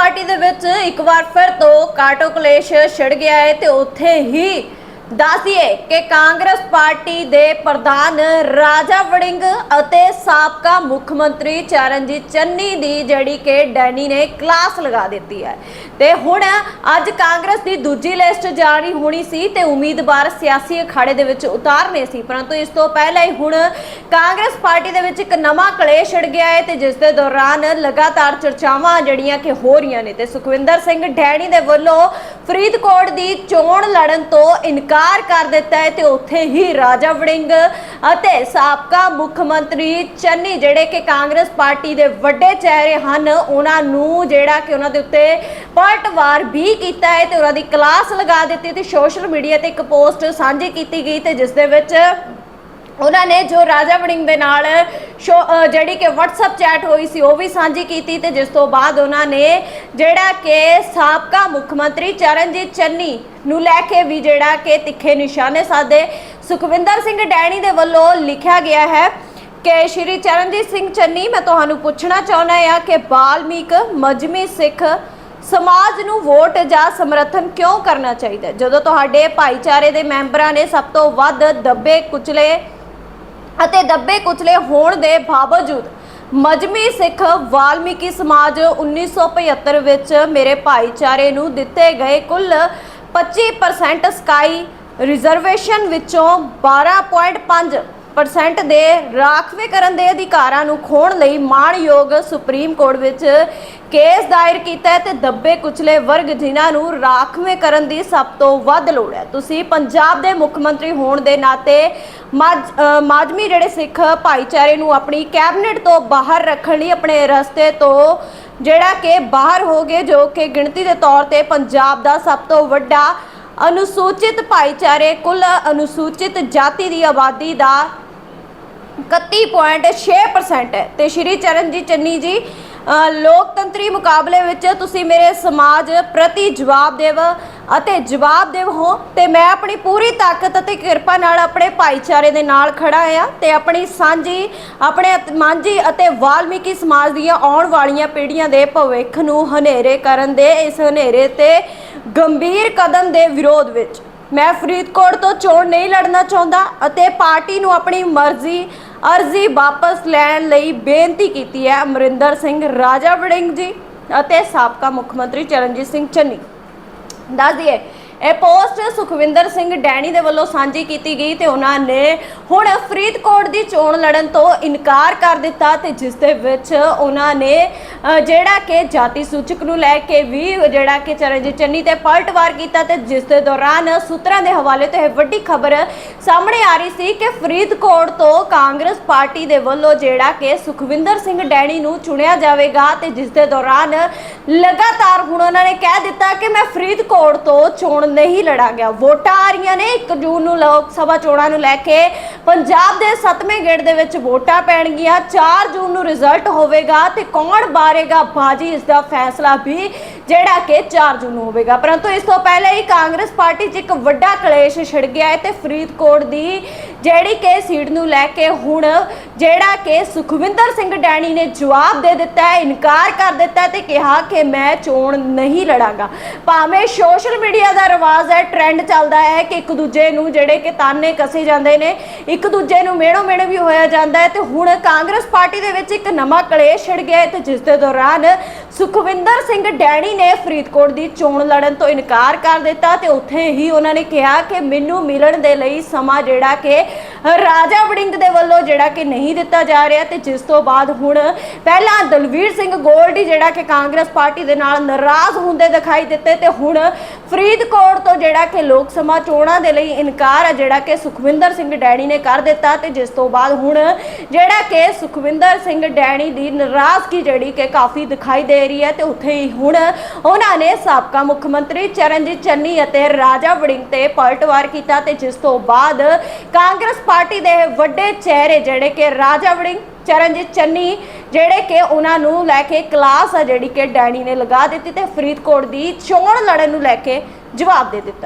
Party ਦੇ ਵਿੱਚ ਇੱਕ ਵਾਰ ਫਿਰ ਤੋਂ ਕਾਟੋ ਕਲੇਸ਼ ਛਿੜ ਗਿਆ ਹੈ ਤੇ ਉੱਥੇ ਹੀ ਦੱਸਿਏ ਕਿ ਕਾਂਗਰਸ ਪਾਰਟੀ ਦੇ ਪ੍ਰਧਾਨ ਰਾਜਾ ਵੜਿੰਗ ਅਤੇ ਸਾਬਕਾ ਮੁੱਖ ਮੰਤਰੀ ਚਰਨਜੀਤ ਚੰਨੀ ਦੀ ਜਿਹੜੀ ਕਿ ਡੈਨੀ ਨੇ ਕਲਾਸ ਲਗਾ ਦਿੱਤੀ ਹੈ। ਤੇ ਹੁਣ ਅੱਜ ਕਾਂਗਰਸ ਦੀ ਦੂਜੀ ਲਿਸਟ ਜਾਰੀ ਹੋਣੀ ਸੀ ਤੇ ਉਮੀਦਵਾਰ ਸਿਆਸੀ ਅਖਾੜੇ ਦੇ ਵਿੱਚ ਉਤਾਰਨੇ ਸੀ। ਪਰੰਤੂ ਇਸ ਤੋਂ ਪਹਿਲਾਂ ਹੀ ਹੁਣ ਕਾਂਗਰਸ ਪਾਰਟੀ ਦੇ ਵਿੱਚ ਇੱਕ ਨਵਾਂ ਕਲੇਸ਼ ਛਿੜ ਗਿਆ ਹੈ ਤੇ ਜਿਸ ਦੇ ਦੌਰਾਨ ਲਗਾਤਾਰ ਚਰਚਾਵਾਂ ਜਿਹੜੀਆਂ ਕਿ ਹੋ ਰਹੀਆਂ ਨੇ ਤੇ ਸੁਖਵਿੰਦਰ ਸਿੰਘ ਡੈਣੀ ਦੇ ਵੱਲੋਂ ਫਰੀਦਕੋਟ ਦੀ ਚੋਣ ਲੜਨ ਤੋਂ ਇਨਕਾਰ ਕਰ ਦਿੱਤਾ ਹੈ ਤੇ ਉੱਥੇ ਹੀ ਰਾਜਾ ਵੜਿੰਗ ਅਤੇ ਸਾਬਕਾ ਮੁੱਖ ਮੰਤਰੀ ਚੰਨੀ, ਜਿਹੜੇ ਕਿ ਕਾਂਗਰਸ ਪਾਰਟੀ ਦੇ ਵੱਡੇ ਚਿਹਰੇ ਹਨ, ਉਹਨਾਂ ਨੂੰ ਜਿਹੜਾ ਕਿ ਉਹਨਾਂ ਦੇ ਉੱਤੇ ਪਲਟਵਾਰ ਵੀ ਕੀਤਾ ਹੈ ਤੇ ਉਹਨਾਂ ਦੀ ਕਲਾਸ ਲਗਾ ਦਿੱਤੀ ਤੇ ਸੋਸ਼ਲ ਮੀਡੀਆ ਤੇ ਇੱਕ ਪੋਸਟ ਸਾਂਝੀ ਕੀਤੀ ਗਈ ਤੇ ਜਿਸ ਦੇ ਵਿੱਚ ਉਹਨਾਂ ਨੇ ਜੋ ਰਾਜਾ ਵੜਿੰਗ ਦੇ ਨਾਲ ਸ਼ੋ- ਜਿਹੜੀ ਕਿ WhatsApp ਚੈਟ ਹੋਈ ਸੀ, ਉਹ ਵੀ ਸਾਂਝੀ ਕੀਤੀ ਤੇ ਜਿਸ ਤੋਂ ਬਾਅਦ ਉਹਨਾਂ ਨੇ ਜਿਹੜਾ ਕਿ ਸਾਬਕਾ ਮੁੱਖ ਮੰਤਰੀ ਚਰਨਜੀਤ ਚੰਨੀ ਨੂੰ ਲੈ ਕੇ ਵੀ ਜਿਹੜਾ ਕਿ ਤਿੱਖੇ ਨਿਸ਼ਾਨੇ ਸਾਧੇ, ਸੁਖਵਿੰਦਰ ਸਿੰਘ ਡੈਣੀ ਦੇ ਵੱਲੋਂ ਲਿਖਿਆ ਗਿਆ ਹੈ ਕਿ ਸ਼੍ਰੀ ਚਰਨਜੀਤ ਸਿੰਘ ਚੰਨੀ, ਮੈਂ ਤੁਹਾਨੂੰ ਪੁੱਛਣਾ ਚਾਹੁੰਦਾ ਹਾਂ ਕਿ ਬਾਲਮੀਕ, ਮਜਮੀ ਸਿੱਖ ਸਮਾਜ ਨੂੰ ਵੋਟ ਜਾਂ ਸਮਰਥਨ ਕਿਉਂ ਕਰਨਾ ਚਾਹੀਦਾ? ਜਦੋਂ ਤੁਹਾਡੇ ਭਾਈਚਾਰੇ ਦੇ ਮੈਂਬਰਾਂ ਨੇ ਸਭ ਤੋਂ ਵੱਧ ਦੱਬੇ, ਕੁਚਲੇ ਅਤੇ ਦੱਬੇ ਕੁਚਲੇ ਹੋਣ ਦੇ ਬਾਵਜੂਦ ਮਜਮੀ ਸਿੱਖ ਵਾਲਮੀਕੀ ਸਮਾਜ 1975 ਵਿੱਚ ਮੇਰੇ ਭਾਈਚਾਰੇ ਨੂੰ ਦਿੱਤੇ ਗਏ ਕੁੱਲ 25% ਸਕਾਈ ਰਿਜ਼ਰਵੇਸ਼ਨ ਵਿੱਚੋਂ 12.5 ਪਰਸੈਂਟ ਦੇ ਰਾਖਵੇਂਕਰਨ ਦੇ ਅਧਿਕਾਰਾਂ ਨੂੰ ਖੋਣ ਲਈ ਮਾਣਯੋਗ ਸੁਪਰੀਮ ਕੋਰਟ ਵਿੱਚ ਕੇਸ ਦਾਇਰ ਕੀਤਾ ਹੈ ਤੇ ਦੱਬੇ ਕੁਚਲੇ ਵਰਗ ਜਿਨ੍ਹਾਂ ਨੂੰ ਰਾਖਵੇਂਕਰਨ ਦੀ ਸਭ ਤੋਂ ਵੱਧ ਲੋੜ ਹੈ। ਤੁਸੀਂ ਪੰਜਾਬ ਦੇ ਮੁੱਖ ਮੰਤਰੀ ਹੋਣ ਦੇ ਨਾਤੇ ਮਾਜ- ਮਾਜਮੀ ਜਿਹੜੇ ਸਿੱਖ ਭਾਈਚਾਰੇ ਨੂੰ ਆਪਣੀ ਕੈਬਨਿਟ ਤੋਂ ਬਾਹਰ ਰੱਖਣ ਲਈ ਆਪਣੇ ਰਸਤੇ ਤੋਂ ਜਿਹੜਾ ਕਿ ਬਾਹਰ ਹੋ ਗਏ, ਜੋ ਕਿ ਗਿਣਤੀ ਦੇ ਤੌਰ ਤੇ ਪੰਜਾਬ ਦਾ ਸਭ ਤੋਂ ਵੱਡਾ ਅਨੁਸੂਚਿਤ ਭਾਈਚਾਰੇ, ਕੁੱਲ ਅਨੁਸੂਚਿਤ ਜਾਤੀ ਦੀ ਆਬਾਦੀ ਦਾ 31.6% ਹੈ। ਤੇ ਸ਼੍ਰੀ ਚਰਨਜੀਤ ਚੰਨੀ ਜੀ ਅ, ਲੋਕਤੰਤਰੀ ਮੁਕਾਬਲੇ ਵਿੱਚ ਤੁਸੀਂ ਮੇਰੇ ਸਮਾਜ ਪ੍ਰਤੀ ਜਵਾਬਦੇਵ ਅਤੇ ਜਵਾਬਦੇਵ ਹੋ ਤੇ ਮੈਂ ਆਪਣੀ ਪੂਰੀ ਤਾਕਤ ਅਤੇ ਕਿਰਪਾ ਨਾਲ ਆਪਣੇ ਭਾਈਚਾਰੇ ਦੇ ਨਾਲ ਖੜਾ ਆ ਤੇ ਆਪਣੀ ਸਾਂਝੀ ਆਪਣੇ ਅਤ- ਮਾਂਝੀ ਅਤੇ ਵਾਲਮੀਕੀ ਸਮਾਜ ਦੀਆਂ ਆਉਣ ਵਾਲੀਆਂ ਪੀੜ੍ਹੀਆਂ ਦੇ ਭਵਿੱਖ ਨੂੰ ਹਨੇਰੇ ਕਰਨ ਦੇ ਇਸ ਹਨੇਰੇ ਤੇ ਗੰਭੀਰ ਕਦਮ ਦੇ ਵਿਰੋਧ ਵਿੱਚ। ਮੈਂ ਫਰੀਦਕੋਟ ਤੋਂ ਚੋਣ ਨਹੀਂ ਲੜਨਾ ਚਾਹੁੰਦਾ ਅਤੇ ਪਾਰਟੀ ਨੂੰ ਆਪਣੀ ਮਰਜ਼ੀ ਅਰਜ਼ੀ ਵਾਪਸ ਲੈਣ ਲਈ ਬੇਨਤੀ ਕੀਤੀ ਹੈ ਅਮਰਿੰਦਰ ਸਿੰਘ ਰਾਜਾ ਵੜਿੰਗ ਜੀ ਅਤੇ ਸਾਬਕਾ ਮੁੱਖ ਮੰਤਰੀ ਚਰਨਜੀਤ ਸਿੰਘ ਚੰਨੀ। ਦੱਸ ਦਈਏ ਇਹ ਪੋਸਟ ਸੁਖਵਿੰਦਰ ਸਿੰਘ ਡੈਣੀ ਦੇ ਵੱਲੋਂ ਸਾਂਝੀ ਕੀਤੀ ਗਈ ਤੇ ਉਹਨਾਂ ਨੇ ਹੁਣ ਫਰੀਦਕੋਟ ਦੀ ਚੋਣ ਲੜਨ ਤੋਂ ਇਨਕਾਰ ਕਰ ਦਿੱਤਾ ਤੇ ਜਿਸ ਦੇ ਵਿੱਚ ਉਹਨਾਂ ਨੇ ਜਿਹੜਾ ਕਿ ਜਾਤੀ ਸੂਚਕ ਨੂੰ ਲੈ ਕੇ ਵੀ ਜਿਹੜਾ ਕਿ ਚਰਨਜੀਤ ਚੰਨੀ ਤੇ ਪਲਟਵਾਰ ਕੀਤਾ ਤੇ ਜਿਸ ਦੇ ਦੌਰਾਨ ਸੂਤਰਾਂ ਦੇ ਹਵਾਲੇ ਤੋਂ ਇਹ ਵੱਡੀ ਖਬਰ ਸਾਹਮਣੇ ਆ ਰਹੀ ਸੀ ਕਿ ਫਰੀਦਕੋਟ ਤੋਂ ਕਾਂਗਰਸ ਪਾਰਟੀ ਦੇ ਵੱਲੋਂ ਜਿਹੜਾ ਕਿ ਸੁਖਵਿੰਦਰ ਸਿੰਘ ਡੈਣੀ ਨੂੰ ਚੁਣਿਆ ਜਾਵੇਗਾ ਤੇ ਜਿਸ ਦੇ ਦੌਰਾਨ ਲਗਾਤਾਰ ਹੁਣ ਉਹਨਾਂ ਨੇ ਕਹਿ ਦਿੱਤਾ ਕਿ ਮੈਂ ਫਰੀਦਕੋਟ ਤੋਂ ਚੋਣ ਨਹੀਂ ਲੜਾਂਗਾ ਵੋਟਾਂ ਆ ਰਹੀਆਂ ਨੇ। 1 ਜੂਨ ਨੂੰ ਲੋਕ ਸਭਾ ਚੋਣਾਂ ਨੂੰ ਲੈ ਕੇ ਪੰਜਾਬ ਦੇ 7ਵੇਂ ਗੇੜ ਦੇ ਵਿੱਚ ਵੋਟਾਂ ਪੈਣਗੀਆਂ। 4 ਜੂਨ ਨੂੰ ਰਿਜ਼ਲਟ ਹੋਵੇਗਾ ਤੇ ਕੌਣ ਬਾਰੇਗਾ ਬਾਜੀ? ਇਸ ਦਾ ਫੈਸਲਾ ਵੀ ਜਿਹੜਾ ਕਿ 4 ਜੂਨ ਨੂੰ ਹੋਵੇਗਾ। ਪਰੰਤੂ ਇਸ ਤੋਂ ਪਹਿਲਾਂ ਹੀ ਕਾਂਗਰਸ ਪਾਰਟੀ 'ਚ ਇੱਕ ਵੱਡਾ ਕਲੇਸ਼ ਛਿੜ ਗਿਆ ਹੈ ਤੇ ਫਰੀਦਕੋਟ ਦੀ ਜਿਹੜੀ ਕਿ ਸੀਟ ਨੂੰ ਲੈ ਕੇ ਹੁਣ ਜਿਹੜਾ ਕਿ ਸੁਖਵਿੰਦਰ ਸਿੰਘ ਡੈਣੀ ਨੇ ਜਵਾਬ ਦੇ ਦਿੱਤਾ ਹੈ, ਇਨਕਾਰ ਕਰ ਦਿੱਤਾ ਹੈ ਤੇ ਕਿਹਾ ਕਿ ਮੈਂ ਚੋਣ ਨਹੀਂ ਲੜਾਂਗਾ। ਭਾਵੇਂ ਸੋਸ਼ਲ ਮੀਡੀਆ ਦਾ ਰਿਵਾਜ ਹੈ ਟ੍ਰੈਂਡ ਚੱਲਦਾ ਹੈ ਕਿ ਇੱਕ ਦੂਜੇ ਨੂੰ ਜਿਹੜੇ ਕਿ ਤਾਨੇ ਕਸੇ ਜਾਂਦੇ ਨੇ, ਇੱਕ ਦੂਜੇ ਨੂੰ ਮੇੜੋ ਮੇੜ ਵੀ ਹੋਇਆ ਜਾਂਦਾ ਹੈ ਤੇ ਹੁਣ ਕਾਂਗਰਸ ਪਾਰਟੀ ਦੇ ਵਿੱਚ ਇੱਕ ਨਵਾਂ ਕਲੇਸ਼ ਛਿੜ ਗਿਆ ਹੈ ਤੇ ਜਿਸ ਦੇ ਦੌਰਾਨ ਸੁਖਵਿੰਦਰ ਸਿੰਘ ਡੈਣੀ ਨੇ ਫਰੀਦਕੋਟ ਦੀ ਚੋਣ ਲੜਨ ਤੋਂ ਇਨਕਾਰ ਕਰ ਦਿੱਤਾ ਤੇ ਉੱਥੇ ਹੀ ਉਹਨਾਂ ਨੇ ਕਿਹਾ ਕਿ ਮੈਨੂੰ ਮਿਲਣ ਦੇ ਲਈ ਸਮਾਂ ਜਿਹੜਾ ਕਿ ਰਾਜਾ ਵੜਿੰਗ ਦੇ ਵੱਲੋਂ ਜਿਹੜਾ ਕਿ ਨਹੀਂ ਦਿੱਤਾ ਜਾ ਰਿਹਾ ਤੇ ਜਿਸ ਤੋਂ ਬਾਅਦ ਹੁਣ ਪਹਿਲਾਂ ਦਲਵੀਰ ਸਿੰਘ ਗੋਲਡੀ ਜਿਹੜਾ ਕਿ ਕਾਂਗਰਸ ਪਾਰਟੀ ਦੇ ਨਾਲ ਨਾਰਾਜ਼ ਹੁੰਦੇ ਦਿਖਾਈ ਦਿੱਤੇ ਤੇ ਹੁਣ ਫਰੀਦਕੋਟ ਤੋਂ ਜਿਹੜਾ ਕਿ ਲੋਕ ਸਭਾ ਚੋਣਾਂ ਦੇ ਲਈ ਇਨਕਾਰ ਹੈ ਜਿਹੜਾ ਕਿ ਸੁਖਵਿੰਦਰ ਸਿੰਘ ਡੈਣੀ ਨੇ ਕਰ ਦਿੱਤਾ ਤੇ ਜਿਸ ਤੋਂ ਬਾਅਦ ਹੁਣ ਜਿਹੜਾ ਕਿ ਸੁਖਵਿੰਦਰ ਸਿੰਘ ਡੈਣੀ ਦੀ ਨਾਰਾਜ਼ਗੀ ਜਿਹੜੀ ਕਿ ਕਾਫੀ ਦਿਖਾਈ ਦੇ ਰਹੀ ਹੈ ਤੇ ਉੱਥੇ ਹੀ ਹੁਣ ਉਹਨਾਂ ਨੇ ਸਾਬਕਾ ਮੁੱਖ ਮੰਤਰੀ ਚਰਨਜੀਤ ਚੰਨੀ ਅਤੇ ਰਾਜਾ ਵੜਿੰਗ ਤੇ ਪਲਟਵਾਰ ਕੀਤਾ ਤੇ ਜਿਸ ਤੋਂ ਬਾਅਦ ਕਾਂਗਰਸ ਪਾਰਟੀ ਦੇ ਵੱਡੇ ਚਿਹਰੇ ਜਿਹੜੇ ਕਿ ਰਾਜਾ ਵੜਿੰਗ, ਚਰਨਜੀਤ ਚੰਨੀ ਜਿਹੜੇ ਕਿ ਉਹਨਾਂ ਨੂੰ ਲੈ ਕੇ ਕਲਾਸ ਆ ਜਿਹੜੀ ਕਿ ਡੈਣੀ ਨੇ ਲਗਾ ਦਿੱਤੀ ਤੇ ਫਰੀਦਕੋਟ ਦੀ ਚੋਣ ਲੜਨ ਨੂੰ ਲੈ ਕੇ ਜਵਾਬ ਦੇ ਦਿੱਤਾ।